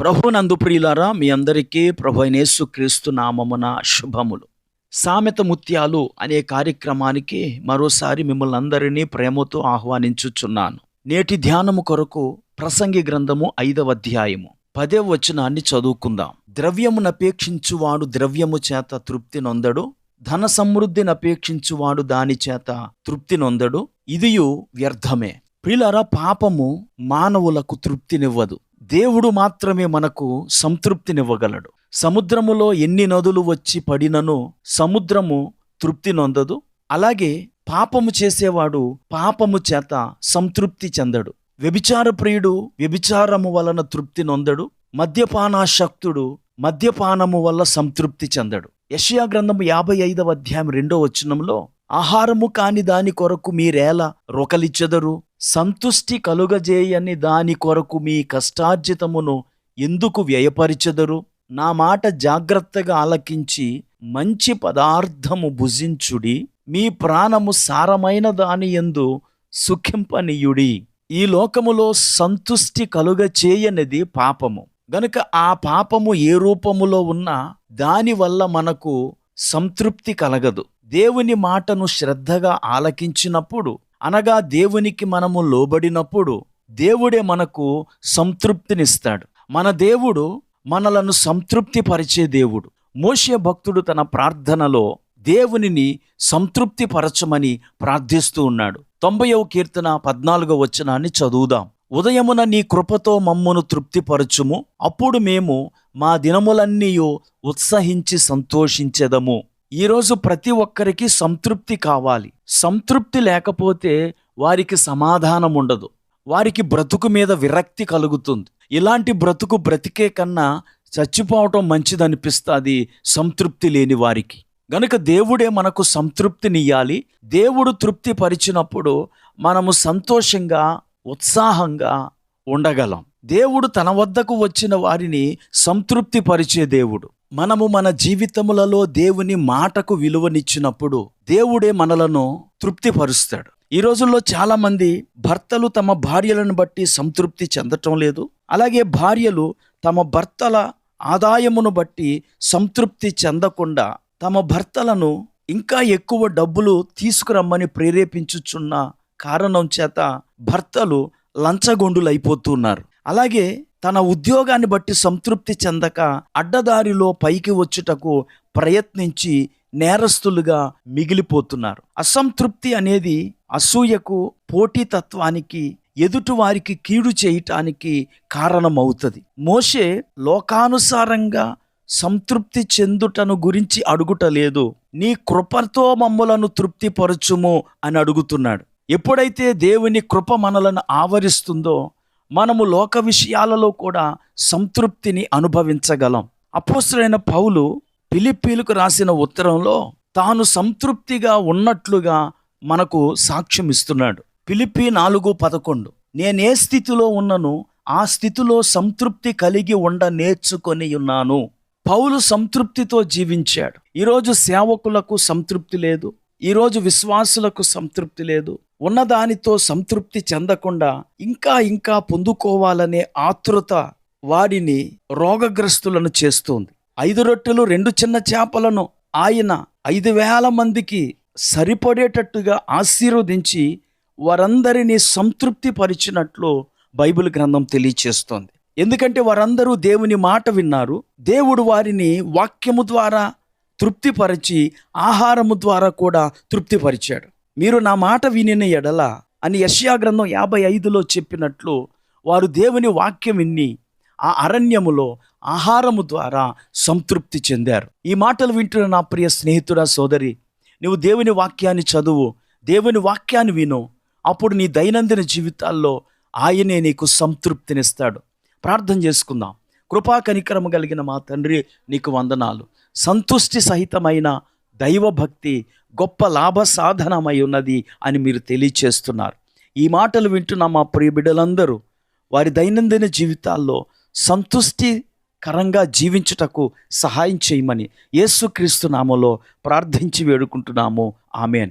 ప్రభునందు ప్రియులారా మీ అందరికీ ప్రభు అయినేసు క్రీస్తు నామమున శుభములు. సామెత ముత్యాలు అనే కార్యక్రమానికి మరోసారి మిమ్మల్ని అందరినీ ప్రేమతో ఆహ్వానించుచున్నాను. నేటి ధ్యానము కొరకు ప్రసంగి గ్రంథము ఐదవ అధ్యాయము. పదే వచనాన్ని చదువుకుందాం. ద్రవ్యమునపేక్షించువాడు ద్రవ్యము చేత తృప్తి నొందడు ధన సమృద్ధిని అపేక్షించువాడు దాని చేత తృప్తి నొందడు ఇదియు వ్యర్థమే. ప్రియులారా పాపము మానవులకు తృప్తినివ్వదు. దేవుడు మాత్రమే మనకు సంతృప్తినివ్వగలడు. సముద్రములో ఎన్ని నదులు వచ్చి పడినను సముద్రము తృప్తి నొందదు. అలాగే పాపము చేసేవాడు పాపము చేత సంతృప్తి చెందడు. వ్యభిచార ప్రియుడు వ్యభిచారము వలన తృప్తి నొందడు. మద్యపానాశక్తుడు మద్యపానము వల్ల సంతృప్తి చెందడు. యషియా గ్రంథము యాభై ఐదవ అధ్యాయం రెండో వచనంలో ఆహారము కాని దాని కొరకు మీరేలా రొకలిచ్చెదరు సంతుష్టి కలుగజేయని దాని కొరకు మీ కష్టార్జితమును ఎందుకు వ్యయపరిచెదరు? నా మాట జాగ్రత్తగా ఆలకించి మంచి పదార్థము భుజించుడి. మీ ప్రాణము సారమైన దాని ఎందు సుఖింపనీయుడి. ఈ లోకములో సంతుష్టి కలుగ చేయనిది పాపము. గనుక ఆ పాపము ఏ రూపములో ఉన్నా దానివల్ల మనకు సంతృప్తి కలగదు. దేవుని మాటను శ్రద్ధగా ఆలకించినప్పుడు అనగా దేవునికి మనము లోబడినప్పుడు దేవుడే మనకు సంతృప్తినిస్తాడు. మన దేవుడు మనలను సంతృప్తిపరిచే దేవుడు. మోషే భక్తుడు తన ప్రార్థనలో దేవునిని సంతృప్తిపరచమని ప్రార్థిస్తూ ఉన్నాడు. తొంభైవ కీర్తన పద్నాలుగో వచనాన్ని చదువుదాం. ఉదయమున నీ కృపతో మమ్మును తృప్తిపరచుము అప్పుడు మేము మా దినములన్నీ ఉత్సహించి సంతోషించెదము. ఈరోజు ప్రతి ఒక్కరికి సంతృప్తి కావాలి. సంతృప్తి లేకపోతే వారికి సమాధానం ఉండదు. వారికి బ్రతుకు మీద విరక్తి కలుగుతుంది. ఇలాంటి బ్రతుకు బ్రతికే కన్నా చచ్చిపోవటం మంచిదనిపిస్తుంది సంతృప్తి లేని వారికి. గనుక దేవుడే మనకు సంతృప్తినియ్యాలి. దేవుడు తృప్తి పరిచినప్పుడు మనము సంతోషంగా ఉత్సాహంగా ఉండగలం. దేవుడు తన వద్దకు వచ్చిన వారిని సంతృప్తిపరిచే దేవుడు. మనము మన జీవితములలో దేవుని మాటకు విలువనిచ్చినప్పుడు దేవుడే మనలను తృప్తిపరుస్తాడు. ఈ రోజుల్లో చాలా మంది భర్తలు తమ భార్యలను బట్టి సంతృప్తి చెందటం లేదు. అలాగే భార్యలు తమ భర్తల ఆదాయమును బట్టి సంతృప్తి చెందకుండా తమ భర్తలను ఇంకా ఎక్కువ డబ్బులు తీసుకురమ్మని ప్రేరేపించుచున్న కారణం చేత భర్తలు లంచగొండులైపోతున్నారు. అలాగే తన ఉద్యోగాన్ని బట్టి సంతృప్తి చెందక అడ్డదారిలో పైకి వచ్చుటకు ప్రయత్నించి నేరస్తులుగా మిగిలిపోతున్నారు. అసంతృప్తి అనేది అసూయకు పోటీతత్వానికి ఎదుటివారికి కీడు చేయటానికి కారణమవుతుంది. మోషే లోకానుసారంగా సంతృప్తి చెందుటను గురించి అడుగుటలేదు. నీ కృపతో మమ్మలను తృప్తిపరచుము అని అడుగుతున్నాడు. ఎప్పుడైతే దేవుని కృప మనలను ఆవరిస్తుందో మనము లోక విషయాలలో కూడా సంతృప్తిని అనుభవించగలం. అపోసరైన పౌలు పిలిపీలకు రాసిన ఉత్తరంలో తాను సంతృప్తిగా ఉన్నట్లుగా మనకు సాక్ష్యం ఇస్తున్నాడు. పిలిపి నాలుగు పదకొండు. నేనే స్థితిలో ఉన్నను ఆ స్థితిలో సంతృప్తి కలిగి ఉండ నేర్చుకొని ఉన్నాను. పౌలు సంతృప్తితో జీవించాడు. ఈరోజు సేవకులకు సంతృప్తి లేదు. ఈరోజు విశ్వాసులకు సంతృప్తి లేదు. ఉన్నదానితో సంతృప్తి చెందకుండా ఇంకా ఇంకా పొందుకోవాలనే ఆతృత వాడిని రోగగ్రస్తులను చేస్తుంది. ఐదు రొట్టెలు రెండు చిన్న చేపలను ఆయన ఐదు వేల మందికి సరిపడేటట్టుగా ఆశీర్వదించి వారందరినీ సంతృప్తి పరిచినట్లు బైబిల్ గ్రంథం తెలియచేస్తోంది. ఎందుకంటే వారందరూ దేవుని మాట విన్నారు. దేవుడు వారిని వాక్యము ద్వారా తృప్తిపరిచి ఆహారము ద్వారా కూడా తృప్తిపరిచాడు. మీరు నా మాట వినిన ఎడల అని యష్యా గ్రంథం యాభై ఐదులో చెప్పినట్లు వారు దేవుని వాక్యం విని ఆ అరణ్యములో ఆహారము ద్వారా సంతృప్తి చెందారు. ఈ మాటలు వింటున్న నా ప్రియ స్నేహితుడా సోదరి నువ్వు దేవుని వాక్యాన్ని చదువు దేవుని వాక్యాన్ని విను. అప్పుడు నీ దైనందిన జీవితాల్లో ఆయనే నీకు సంతృప్తినిస్తాడు. ప్రార్థన చేసుకుందాం. కృపా కనికరము కలిగిన మా తండ్రి నీకు వందనాలు. సంతుష్టి సహితమైన దైవభక్తి గొప్ప లాభ సాధనమై ఉన్నది అని మీరు తెలియచేస్తున్నారు. ఈ మాటలు వింటున్న మా ప్రియ బిడ్డలందరూ వారి దైనందిన జీవితాల్లో సంతుష్టికరంగా జీవించుటకు సహాయం చేయమని యేసుక్రీస్తు నామలో ప్రార్థించి వేడుకుంటున్నాము. ఆమెన్.